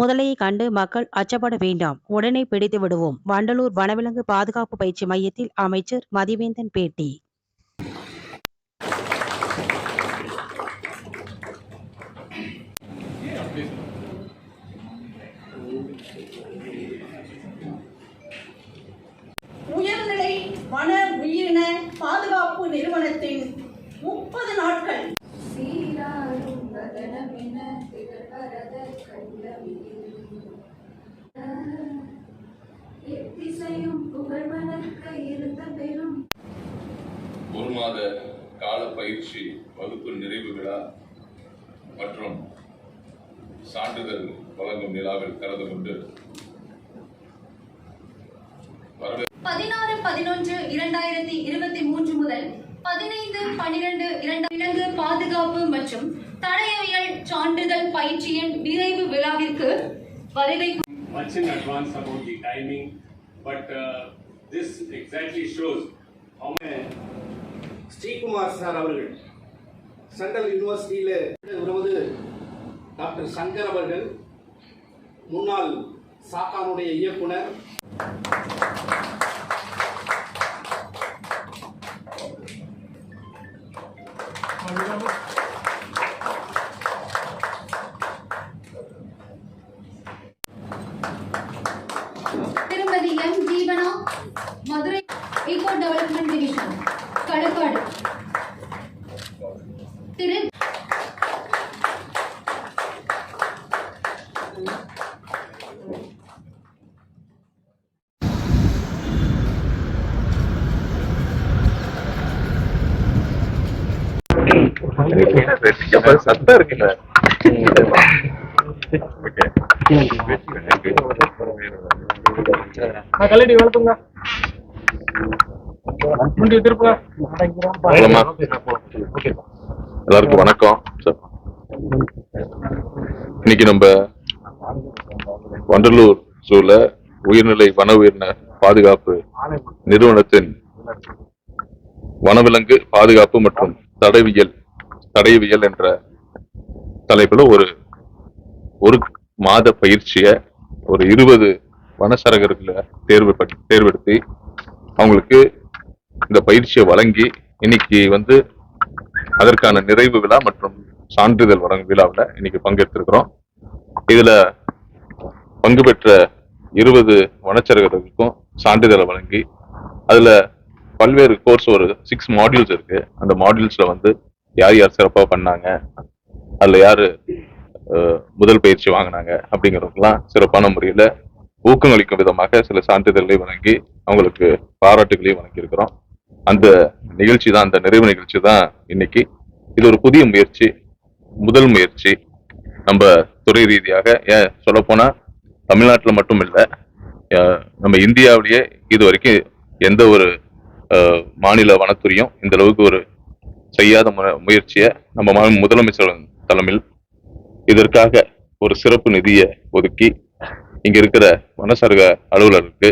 முதலையை கண்டு மக்கள் அச்சப்பட வேண்டாம். உடனே பிடித்து விடுவோம். வண்டலூர் வனவிலங்கு பாதுகாப்பு பயிற்சி மையத்தில் அமைச்சர் மதிவேந்தன் பேட்டி உயர்நிலை வன உயிரின பாதுகாப்பு நிறுவனத்தின் முப்பது நாட்கள் சீராரும் வதனமென திகழ்வரத கள்ளவியில். எத்திசையும் புகழ்வனக்க இருந்த பெரும் ஒரு மாத கால பயிற்சி வகுப்பு நிறைவு விழா மற்றும் சான்றிதழ் வழங்கும் விழாவில் கலந்து கொண்டு பதினாறு பதினொன்று இரண்டாயிரத்தி இருபத்தி மூன்று முதல் பதினைந்து பனிரெண்டு இரண்டு விலங்கு பாதுகாப்பு மற்றும் தடயவியல் சான்றிதழ் பயிற்சியின் நிறைவு விழாவிற்கு வருகை much in advance about the timing, but uh, this exactly shows how Srikumar sir அவர்கள் சென்ட்ரல் யூனிவர்சிட்டியில் வருவது டாக்டர் சங்கர் அவர்கள் முன்னாள் சாக்கானுடைய இயக்குனர். திருமதி திரு. சத்தம் இருக்குல்ல கல்லடி வளர்த்துங்க? எல்லாருக்கும் வணக்கம். இன்னைக்கு நம்ம வண்டலூர் ஜூல உயிர்நிலை வன உயிரின பாதுகாப்பு நிறுவனத்தின் வனவிலங்கு பாதுகாப்பு மற்றும் தடவியல் தடயவியல் என்ற தலைப்புல ஒரு ஒரு மாத பயிற்சிய ஒரு இருபது வனசரகர்களை தேர்வு பண்ணி தேர்வெடுத்து அவங்களுக்கு இந்த பயிற்சியை வழங்கி இன்னைக்கு வந்து அதற்கான நிறைவு விழா மற்றும் சான்றிதழ் வழங்கும் விழாவில் இன்னைக்கு பங்கெடுத்திருக்கிறோம் இதுல பங்கு பெற்ற இருபது வனச்சரகர்களுக்கும் சான்றிதழை வழங்கி அதுல பல்வேறு கோர்ஸ் ஒரு சிக்ஸ் மாடியூல்ஸ் இருக்கு. அந்த மாடியூல்ஸ்ல வந்து யார் யார் சிறப்பாக பண்ணாங்க அதுல யாரு முதல் பயிற்சி வாங்கினாங்க அப்படிங்கிறதுக்கெல்லாம் சிறப்பான முறையில ஊக்கமளிக்கும் விதமாக சில சான்றிதழ்களை வழங்கி அவங்களுக்கு பாராட்டுகளையும் வழங்கியிருக்கிறோம். அந்த நிகழ்ச்சி தான் அந்த நிறைவு நிகழ்ச்சி தான் இன்னைக்கு. இது ஒரு புதிய முயற்சி முதல் முயற்சி. நம்ம துறை ரீதியாக ஏன் சொல்லப்போனால் தமிழ்நாட்டில் மட்டும் இல்லை நம்ம இந்தியாவிலேயே இது வரைக்கும் எந்த ஒரு மாநில வனத்துறையும் இந்த அளவுக்கு ஒரு செய்யாத மு- முயற்சியை நம்ம மா- முதலமைச்சர் தலைமையில் இதற்காக ஒரு சிறப்பு நிதியை ஒதுக்கி இங்க இருக்கிற வனசரக அலுவலருக்கு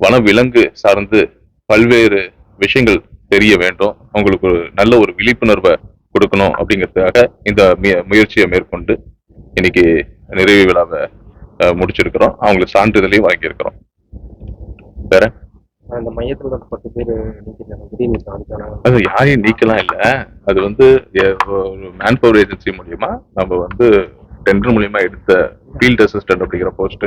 வனவிலங்கு சார்ந்து பல்வேறு விஷயங்கள் தெரிய வேண்டும். அவங்களுக்கு ஒரு நல்ல ஒரு விழிப்புணர்வை கொடுக்கணும் அப்படிங்கிறதுக்காக இந்த முய- முயற்சியை மேற்கொண்டு இன்னைக்கு நிறைவு விழாவை முடிச்சிருக்கிறோம். அவங்களுக்கு சான்றிதழையும் வாங்கியிருக்கிறோம். வேற? அந்த மையத்துல பத்து பேர் அது யாரையும் நீக்கலாம் இல்ல. அது வந்து ஒரு மேன் பவர் ஏஜென்சி மூலியமா நம்ம வந்து டெண்டர் மூலியமா எடுத்த ஃபீல்ட் அசிஸ்டன்ட் அப்படிங்கிற போஸ்ட்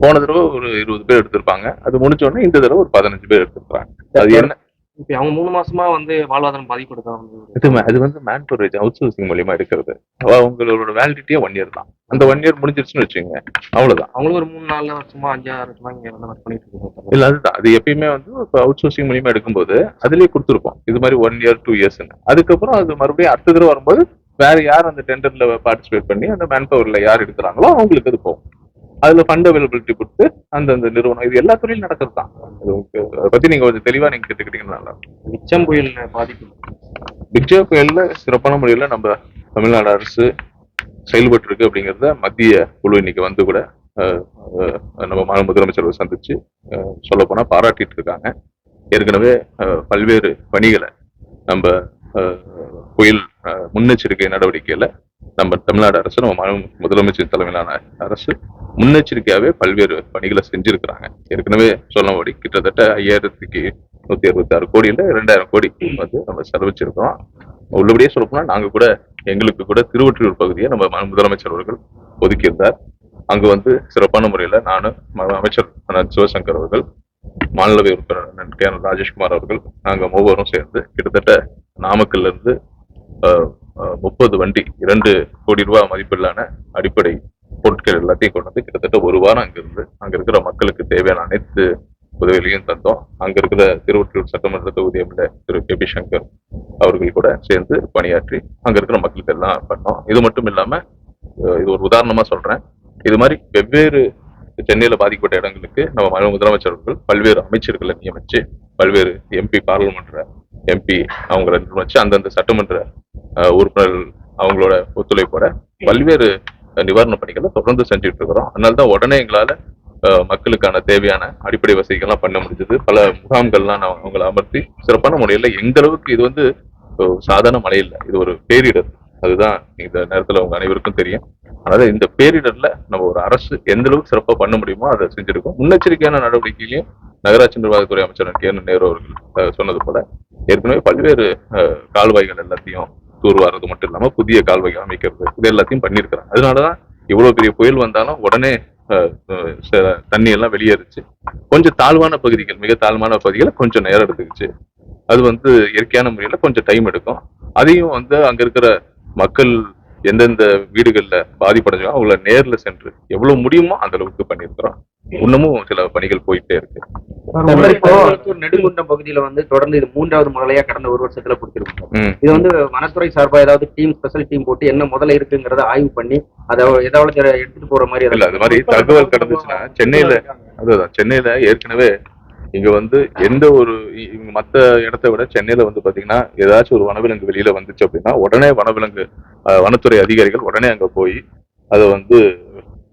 போன தடவை ஒரு இருபது பேர் எடுத்திருப்பாங்க. அது முடிஞ்ச உடனே இந்த தடவை ஒரு பதினஞ்சு பேர் எடுத்திருக்காங்க அது என்ன இப்ப அவங்க மூணு மாசமா வந்து வாழ்வாதாரம் பாதிப்படுதா வந்து இது ம- அது வந்து மேன் பவர் அவுட் சோர்சிங் மூலியமா எடுக்கிறது அவ- அவங்களோட வேலிடிட்டியே ஒன் இயர் தான். அந்த ஒன் இயர் முடிஞ்சிருச்சுன்னு வச்சுங்க அவ்வளவுதான். அவங்களும் ஒரு மூணு நாள்ல வருஷமா அஞ்சாறு வருஷமா இங்க வந்து ஒர்க் பண்ணிட்டு இருக்காங்க. இல்ல அதுதான். அது எப்பயுமே வந்து இப்போ அவுட் சோர்சிங் மூலியமா எடுக்கும்போது அதுலயே கொடுத்துருப்போம். இது மாதிரி ஒன் இயர் டூ இயர்ஸ்னு அதுக்கப்புறம் அது மறுபடியும் அடுத்த தடவை வரும்போது வேற யார் அந்த டெண்டர்ல பார்ட்டிசிபேட் பண்ணி அந்த மேன் பவர்ல யார் எடுக்கிறாங்களோ அவங்களுக்கு அது போகும். அதுல ஃபண்ட் அவைலபிலிட்டி கொடுத்து அந்தந்த நிறுவனம் இது எல்லா துறையிலும் நடக்கிறது தான் அது பத்தி நீங்க கொஞ்சம் தெளிவா நீங்க கேட்டுக்கிட்டீங்கன்னா நல்லா மிச்சம் புயல் பாதிப்பு? பிக்ஜா புயல்ல சிறப்பான முறையில நம்ம தமிழ்நாடு அரசு செயல்பட்டு இருக்கு அப்படிங்கிறத மத்திய குழு இன்னைக்கு வந்து கூட நம்ம மாநில முதலமைச்சரை சந்திச்சு சொல்ல போனா பாராட்டிட்டு இருக்காங்க. ஏற்கனவே பல்வேறு பணிகளை நம்ம புயல் முன்னெச்சரிக்கை நடவடிக்கையில நம்ம தமிழ்நாடு அரசு நம்ம முதலமைச்சர் தலைமையிலான அரசு முன்னெச்சரிக்கையாவே பல்வேறு பணிகளை செஞ்சிருக்கிறாங்க. ஏற்கனவே சொன்னபடி கிட்டத்தட்ட ஐயாயிரத்துக்கு நூத்தி அறுபத்தி ஆறு கோடியில இரண்டாயிரம் கோடி வந்து நம்ம செலவிச்சிருக்கிறோம். உள்ளபடியே சொல்லப்போனா நாங்க கூட எங்களுக்கு கூட திருவொற்றியூர் பகுதியை நம்ம முதலமைச்சர் அவர்கள் ஒதுக்கியிருந்தார். அங்கு வந்து சிறப்பான முறையில நானும் ம- அமைச்சர் சிவசங்கர் அவர்கள் மாநிலவை உறுப்பினர் கே. ராஜேஷ்குமார் அவர்கள் நாங்க மூவரும் சேர்ந்து கிட்டத்தட்ட நாமக்கல்ல இருந்து முப்பது வண்டி இரண்டு கோடி ரூபாய் மதிப்பிலான அடிப்படை பொருட்கள் எல்லாத்தையும் கொண்டு வந்து கிட்டத்தட்ட ஒரு வாரம் அங்கிருந்து அங்கே அங்க இருக்கிற மக்களுக்கு தேவையான அனைத்து உதவிகளையும் தந்தோம். அங்க இருக்கிற திருவொற்றியூர் சட்டமன்ற தொகுதி MLA Thiru. K. P. Sankar அவர்கள் கூட சேர்ந்து பணியாற்றி அங்க இருக்கிற மக்களுக்கு எல்லாம் பண்ணோம். இது மட்டும் இல்லாம இது ஒரு உதாரணமா சொல்றேன். இது மாதிரி வெவ்வேறு சென்னையில பாதிக்கப்பட்ட இடங்களுக்கு நம்ம முதலமைச்சர்கள் முதலமைச்சர் பல்வேறு அமைச்சர்களை நியமிச்சு பல்வேறு எம்பி பாராளுமன்ற எம்பி அவங்களை நியமிச்சு அந்தந்த சட்டமன்ற அஹ், உறுப்பினர்கள் அவங்களோட ஒத்துழைப்போட பல்வேறு நிவாரண பணிகளை தொடர்ந்து செஞ்சுட்டு இருக்கிறோம் அதனால தான் உடனே எங்களால மக்களுக்கான தேவையான அடிப்படை வசதிகள்லாம் பண்ண முடிஞ்சது. பல முகாம்கள்லாம் நான் அவங்களை அமர்த்தி சிறப்பான முறையில எந்த அளவுக்கு இது வந்து சாதாரண மழை இல்லை இது ஒரு பேரிடர். அதுதான் இந்த நேரத்துல உங்க அனைவருக்கும் தெரியும். அதனால இந்த பேரிடர்ல நம்ம ஒரு அரசு எந்த அளவுக்கு சிறப்பா பண்ண முடியுமோ அதை செஞ்சிருக்கோம். முன்னெச்சரிக்கையான நடவடிக்கையிலையும் நகராட்சி நிர்வாகத்துறை அமைச்சர் கே என் நேரு அவர்கள் சொன்னது போல ஏற்கனவே பல்வேறு கால்வாய்கள் எல்லாத்தையும் தூர்வாரது மட்டும் இல்லாம புதிய கால்வாய் அமைக்கிறது இது எல்லாத்தையும் பண்ணியிருக்கிறாங்க. அதனாலதான் இவ்வளவு பெரிய புயல் வந்தாலும் உடனே தண்ணி எல்லாம் வெளியேறுச்சு. கொஞ்சம் தாழ்வான பகுதிகள் மிக தாழ்வான பகுதிகளை கொஞ்சம் நேரம் எடுத்துக்கிச்சு. அது வந்து இயற்கையான முறையில கொஞ்சம் டைம் எடுக்கும். அதையும் வந்து அங்க இருக்கிற மக்கள் எந்தெந்த வீடுகள்ல பாதிப்படைஞ்சோ அவங்கள நேர்ல சென்று எவ்வளவு முடியுமோ அந்த அளவுக்கு பண்ணியிருக்கிறோம். இன்னமும் சில பணிகள் போயிட்டே இருக்கு. நெடுங்குன்றம் பகுதியில வந்து தொடர்ந்து இது மூன்றாவது மழையா கடந்த ஒரு வருஷத்துல கொடுத்திருக்கோம். இது வந்து வனத்துறை சார்பா ஏதாவது டீம் ஸ்பெஷல் டீம் போட்டு என்ன முதல்ல இருக்குங்கிறத ஆய்வு பண்ணி அதை ஏதாவது எடுத்துட்டு போற மாதிரி இல்ல அது மாதிரி தகவல் கடந்துச்சுன்னா சென்னையில அதுதான் சென்னையில ஏற்கனவே இங்க வந்து எந்த ஒரு மத்த இடத்தை விட சென்னையில வந்து பாத்தீங்கன்னா ஏதாச்சும் ஒரு வனவிலங்கு வெளியில வந்துச்சு அப்படின்னா உடனே வனவிலங்கு வனத்துறை அதிகாரிகள் உடனே அங்க போய் அதை வந்து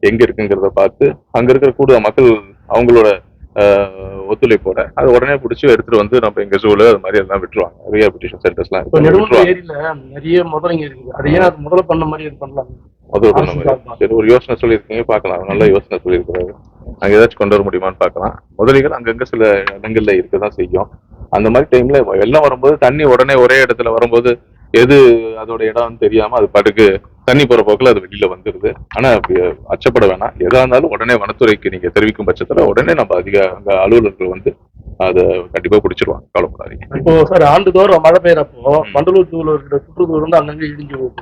எங்க இருக்குங்கிறத பார்த்து அங்க இருக்கிற கூட மக்கள் அவங்களோட ஒத்துழைப்போட. அதை உடனே பிடிச்சி எடுத்துட்டு வந்து நம்ம எங்க ஜூல அது மாதிரி எல்லாம் விட்டுருவாங்க. ரீஹாபிலிட்டேஷன் சென்டர்ஸ்லாம் நிறைய முதலைங்க இருக்குது. அது ஏன் அது முதல்ல பண்ண மாதிரி பண்ணலாம்? முதல் பண்ண மாதிரி. சரி ஒரு யோசனை சொல்லியிருக்கீங்க பார்க்கலாம். நல்ல யோசனை சொல்லியிருக்கிறாரு. அங்க ஏதாச்சும் கொண்டு வர முடியுமான்னு பார்க்கலாம். முதலிகள் அங்கங்க சில இடங்கள்ல இருக்கதான் செய்யும். அந்த மாதிரி டைம்ல வெள்ளம் வரும்போது தண்ணி உடனே ஒரே இடத்துல வரும்போது எது அதோட இடம்னு தெரியாம அது பாட்டுக்கு தண்ணி போற போக்குல அது வெளியில வந்துருது. ஆனா அப்படி அச்சப்பட வேணாம். எதா இருந்தாலும் உடனே வனத்துறைக்கு நீங்க தெரிவிக்கும் பட்சத்துல உடனே நம்ம அதிக அங்க அலுவலர்கள் வந்து அதை கண்டிப்பா பிடிச்சிருவாங்க. கவலைப்படாதீங்க. இப்போ சார் ஆண்டுதோறும் மழை பெய்யறப்போ வண்டலூர் ஜூல இருக்கிற சுற்றுச்சூழல் வந்து அங்கங்க இடிஞ்சு போகுது.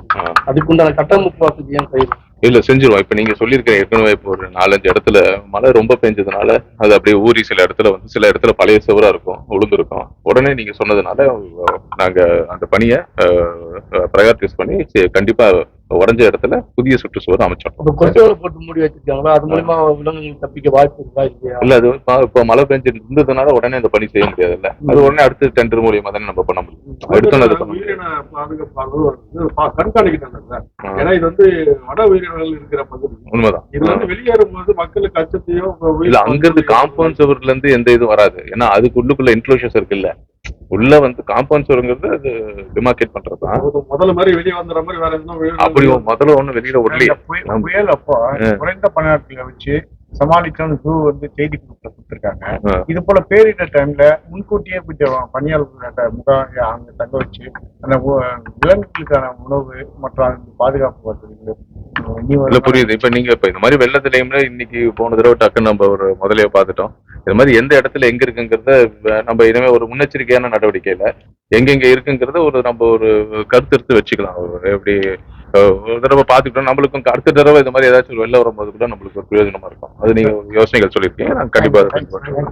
அதுக்குண்டான கட்டமைப்பு வசதி ஏன் செய்யுது இல்ல செஞ்சிருவோம். இப்ப நீங்க சொல்லியிருக்க ஏற்கனவே இப்போ ஒரு நாலஞ்சு இடத்துல மழை ரொம்ப பெஞ்சதுனால அது அப்படியே ஊறி சில இடத்துல வந்து சில இடத்துல பழைய சுவரா இருக்கும் உளுந்திருக்கும். உடனே நீங்க சொன்னதுனால நாங்க அந்த பணியை ப்ரையாரிட்டிஸ் பண்ணி கண்டிப்பா உடஞ்ச இடத்துல புதிய சுற்றுச்சுவர் அமைச்சோம். போட்டு மூடி வச்சிருக்காங்களா? அது மூலியமா விலங்குகள் தப்பிக்க வாய்ப்பு இருக்கா இல்லையா? இல்ல அது இப்ப- மழை பெஞ்சு இருந்ததுனால உடனே அந்த பணி செய்ய முடியாதுல்ல அது உடனே அடுத்து டெண்டர் மூலியமா தானே நம்ம பண்ண முடியும். முடியும் உயிரின பாதுகாப்பு கண்காணிக்கிறாங்க ஏன்னா இது வந்து வன உயிரினங்கள் இருக்கிற பகுதி. உண்மைதான். இது வந்து வெளியேறும் போது மக்களுக்கு அச்சத்தையும் இல்ல அங்க இருந்து காம்பவுண்ட் சுவர்ல இருந்து எந்த இதுவும் வராது. ஏன்னா அதுக்கு உள்ளுக்குள்ள இன்க்ளோஷர்ஸ் இருக்குல்ல உள்ள வந்து காம்பவுண்ட் சுவருங்கிறது அது டிமார்க்கேட் பண்றதுதான். ஒரு முதல்ல மாதிரி வெளியே வந்துற மாதிரி வேற எதுவும் அப்படி முதல்ல ஒண்ணு வெளியில விடலையே புயல் அப்போ குறைந்த பணியாட்களை வச்சு சமாளிக்கணும் ஜூ வந்து செய்தி குறிப்பில் கொடுத்துருக்காங்க. இது போல பேரிடர் டைம்ல முன்கூட்டியே கொஞ்சம் பணியாளர்கள முகாம் அங்க தங்க வச்சு அந்த விலங்குகளுக்கான உணவு மற்றும் பாதுகாப்பு வசதிகள் இல்ல புரியுது. இப்ப நீங்க இப்ப இந்த மாதிரி வெள்ள டைம்ல இன்னைக்கு போன தடவை டக்குன்னு நம்ம ஒரு முதலைய பார்த்துட்டோம். இது மாதிரி எந்த இடத்துல எங்க இருக்குங்கிறத நம்ம இனிமே ஒரு முன்னெச்சரிக்கையான நடவடிக்கையில எங்கெங்க இருக்குங்கிறத ஒரு நம்ம ஒரு கருத்தெடுத்து வச்சுக்கலாம். எப்படி ஒரு தடவை பார்த்துக்கிட்டோம் நம்மளுக்கும் அடுத்த தடவை இந்த மாதிரி ஏதாச்சும் வெள்ளம் வரும்போது கூட நம்மளுக்கு ஒரு பிரயோஜனமா இருக்கும். அது நீங்க யோசனைகள் சொல்லியிருக்கீங்க. நான் கண்டிப்பா அதை பின்பற்றுறேன்